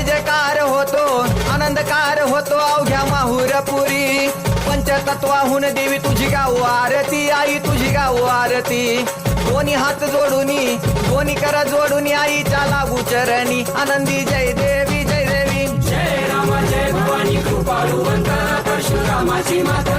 जय जयकार होतो आनंदकार होतो अवघ्या माहुरपुरी. पंचतत्वाहून देवी तुझी गाव आरती आई तुझी गाव आरती. दोन्ही हात जोडूनी दोन्ही कर जोडून आईच्या लागू चरणी. आनंदी जय देवी जय देवी. जय राम जय भवानी कृपाळू परशुरामाची माता.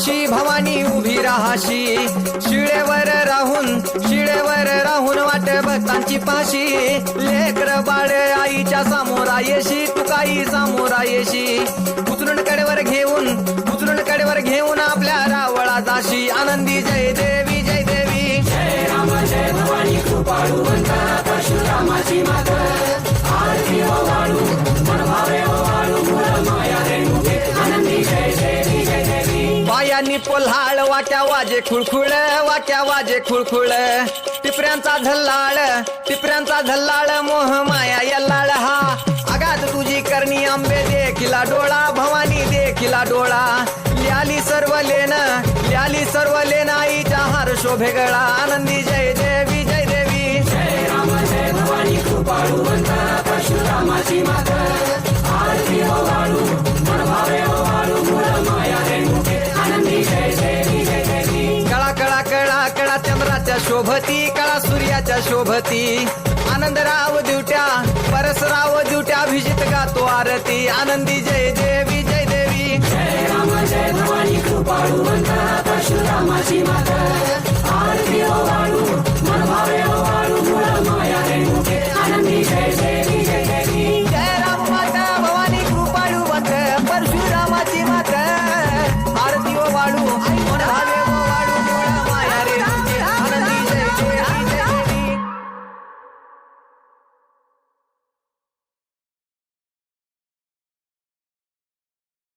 राहाशी भवानी उभी राहाशी. शिळेवर राहून शिळेवर राहून वाट भक्तांची पाशी. लेकर बाळ आईच्या समोरा येशी तुकाई समोरा येशी उचलून कडेवर घेऊन उचलून कडेवर घेऊन आपल्या रावळा जाशी. आनंदी जय देवी पायांनी पोल्हाळ वाट्या वाजे खुळखुळ वाट्या वाजे खुळखुळ. टिपऱ्यांचा झल्लाळ टिपऱ्यांचा झल्लाळ मोह माया यल्लाळ हा. आगात तुझी करणी आंबे देखिला डोळा भवानी देखिला डोळा. ल्याली सर्व लेन ल्याली सर्व लेन आईच्या हार शोभेगळा आनंदी जय देवी जय देवी. जय राम जय भवानी कृपाळू परशुरामाची माता. शोभती कळा सूर्याच्या शोभती. आनंदराव दिवट्या परसराव दिवट्या भिजित गातो आरती. आनंदी जय देवी जय देवी. जय राम जय भवानी कृपाळुवंत परशुरामाची माता.